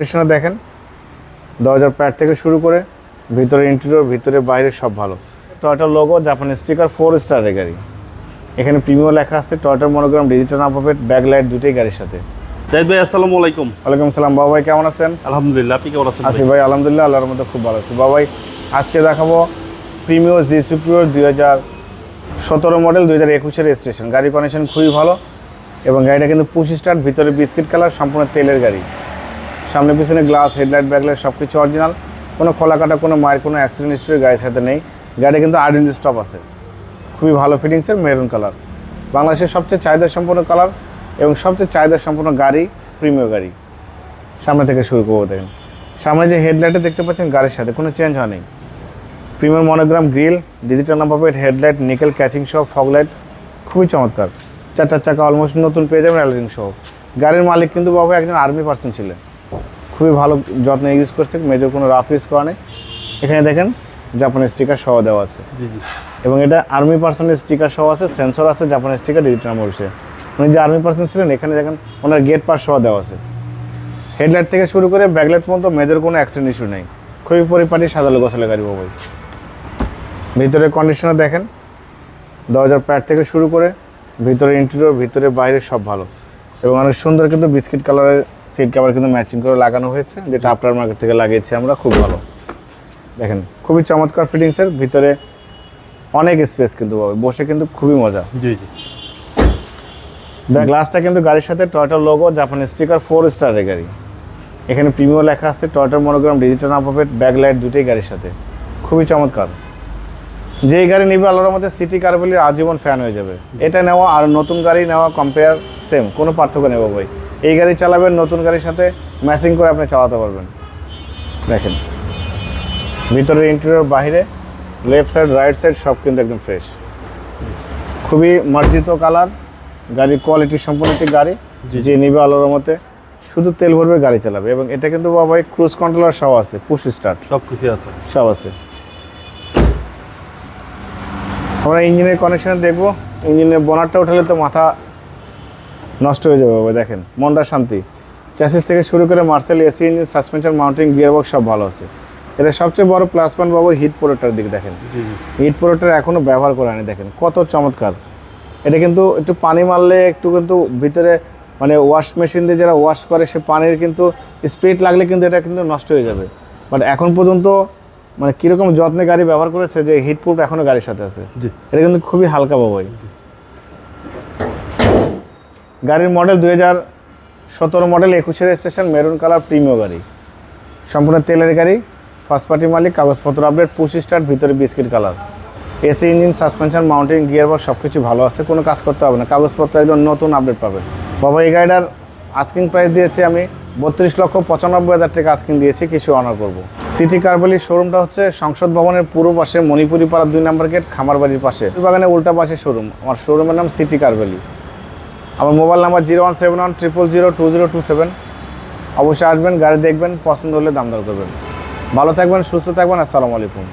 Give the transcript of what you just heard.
কন্ডিশনে দেখেন দরজার প্যাড থেকে শুরু করে ভিতরে ইন্টেরিয়র ভিতরে বাইরে সব ভালো। টয়টার লোগো জাপানি স্টিকার ফোর স্টারের গাড়ি। এখানে প্রিমিয়াম লেখা আছে টয়টার monogram digital number back light দুটোই গাড়ির সাথে। জাহিদ ভাই আসসালামু আলাইকুম। ওয়ালাইকুম সালাম বাবা ভাই কেমন আছেন? আলহামদুলিল্লাহ আপনি কেমন আছেন আসি ভাই আলহামদুলিল্লাহ আল্লাহর মধ্যে খুব ভালো আছি। বাবা ভাই আজকে দেখাবো প্রিমিও জি সুপ্রিওর দুই হাজার সতেরো মডেল দুই হাজার একুশের স্টেশন গাড়ি কন্ডিশন খুবই ভালো এবং গাড়িটা কিন্তু পঁচিশ স্টার্ট ভিতরে বিস্কিট কালার সম্পূর্ণ তেলের গাড়ি। সামনে পিছনে গ্লাস হেডলাইট ব্যাকলাইট সব কিছু অরিজিনাল কোনো খোলা কাটা কোনো মায়ের কোনো অ্যাক্সিডেন্ট হিস্ট্রি গাড়ির সাথে নেই। গাড়ি কিন্তু আইডেন্ট স্টপ আছে। খুবই ভালো ফিটিংসের মেরুন কালার বাংলাদেশের সবচেয়ে চাহিদা সম্পন্ন কালার এবং সবচেয়ে চাহিদা সম্পন্ন গাড়ি প্রিমিয় গাড়ি। সামনে থেকে শুরু করব দেখেন। সামনে যে হেডলাইটে দেখতে পাচ্ছেন গাড়ির সাথে, কোনো চেঞ্জ হয় নেই premier monogram grill digital number plate headlight nickel catching সহ ফগলাইট খুবই চমৎকার। চারটা চাকা অলমোস্ট নতুন পেয়ে যাবেন অ্যালারিং সহ গাড়ির মালিক কিন্তু বাবু একজন আর্মি পার্সন ছিলেন। খুবই ভালো যত্নে ইউজ করছে মেজর কোনো রাফ ইউজ করা নেই। এখানে দেখেন জাপানি স্টিকার সহ দেওয়া আছে। এবং এটা আর্মি পার্সনের স্টিকার সহ আছে সেন্সর আছে জাপানি স্টিকার ডিজিটাল নাম্বার বিষয়ে উনি যে আর্মি পার্সন ছিলেন এখানে দেখেন ওনার গেট পাস সহ দেওয়া আছে। হেডলাইট থেকে শুরু করে ব্যাকলাইট পর্যন্ত মেজর কোনো অ্যাক্সিডেন্ট ইস্যু নেই। খুবই পরিপাটি সাজালো গোছালো গাড়ি বাবু ভিতরে কন্ডিশনার দেখেন দরজার প্যাড থেকে শুরু করে ভিতরে ইন্টেরিয়র ভিতরে বাইরে সব ভালো। এবং অনেক সুন্দর কিন্তু বিস্কিট কালারের সিট কাভার কিন্তু ম্যাচিং করে লাগানো হয়েছে যেটা আফটার মার্কেট থেকে লাগিয়েছি আমরা খুব ভালো। দেখেন খুবই চমৎকার ফিটিংসের ভিতরে অনেক স্পেস কিন্তু পাবে বসে কিন্তু খুবই মজা। জি জি। গ্লাসটা কিন্তু গাড়ির সাথে টয়টার লোগো জাপানি স্টিকার ফোর স্টারের গাড়ি। এখানে প্রিমিয়াম লেখা আছে টয়টার monogram digital number plate back light দুটোই গাড়ির সাথে। খুবই চমৎকার। যেই গাড়ি নিবে আল্লাহর মধ্যে সিটি কারবলির আজীবন ফ্যান হয়ে যাবে। এটা নেওয়া আর নতুন গাড়ি নেওয়া কম্পেয়ার সেম কোনো পার্থক্য নেব ভাই। এই গাড়ি চালাবেন নতুন গাড়ির সাথে ম্যাচিং করে আপনি চালাতে পারবেন। দেখেন ভিতরে ইন্টেরিয়র বাইরে লেফট সাইড রাইট সাইড সব কিন্তু একদম ফ্রেশ খুবই মার্জিত কালার গাড়ির কোয়ালিটি সম্পূর্ণ একটি গাড়ি। যে নিবে আলোর মতে শুধু তেল ভরবে গাড়ি চালাবে। এবং এটা কিন্তু বাবাই ক্রুজ কন্ট্রোলার সব আছে পুশ স্টার্ট সব কিছু আছে। সব আছে। আমরা ইঞ্জিনের কানেকশনে দেখব। ইঞ্জিনের বোনারটা উঠালে তো মাথা নষ্ট হয়ে যাবে বাবা দেখেন মনটা শান্তি। চ্যাসিস থেকে শুরু করে Marcel AC engine suspension mounting gearbox সব ভালো আছে। এটা সবচেয়ে বড় প্লাস পয়েন্ট বাবু হিট প্রোডাক্টের দিকে দেখেন। হিট প্রোডাক্টার এখনও ব্যবহার করে আনি দেখেন কত চমৎকার। এটা কিন্তু একটু পানি মারলে একটু কিন্তু ভিতরে মানে ওয়াশ মেশিন দিয়ে যারা ওয়াশ করে সে পানির কিন্তু স্পিড লাগলে কিন্তু এটা কিন্তু নষ্ট হয়ে যাবে। বাট এখন পর্যন্ত মানে কীরকম যত্নে গাড়ি ব্যবহার করেছে যে হিট প্রুফ এখনও গাড়ির সাথে আছে। এটা কিন্তু খুবই হালকা বাবাই গাড়ির মডেল দুই হাজার সতেরো মডেল একুশের স্টেশন মেরুন কালার প্রিমিয় গাড়ি। সম্পূর্ণ তেলের গাড়ি ফার্স্ট পার্টি মালিক, কাগজপত্র আপডেট পুশ স্টার্ট ভিতরে biscuit colour AC engine suspension mounting gearbox সব কিছু ভালো আছে, কোনো কাজ করতে হবে না। কাগজপত্র একদম নতুন আপডেট পাবে। বাবা, এই গাড়িটার আস্কিং প্রাইস দিয়েছি আমি বত্রিশ লক্ষ পঁচানব্বই হাজার টাকা আস্কিং দিয়েছি, কিছু অনার করব। সিটি কারবালির শোরুমটা হচ্ছে সংসদ ভবনের পূর্ব পাশে মণিপুরি পাড়ার দুই নম্বর গেট খামারবাড়ির পাশে। বাগানে উল্টা পাশে শোরুম আমার শোরুমের নাম সিটি কারবালি আমার mobile number zero one seven one triple zero two zero two seven. অবশ্যই আসবেন, গাড়ি দেখবেন, পছন্দ হলে দাম দর করবেন। ভালো থাকবেন, সুস্থ থাকবেন, আসসালামু আলাইকুম।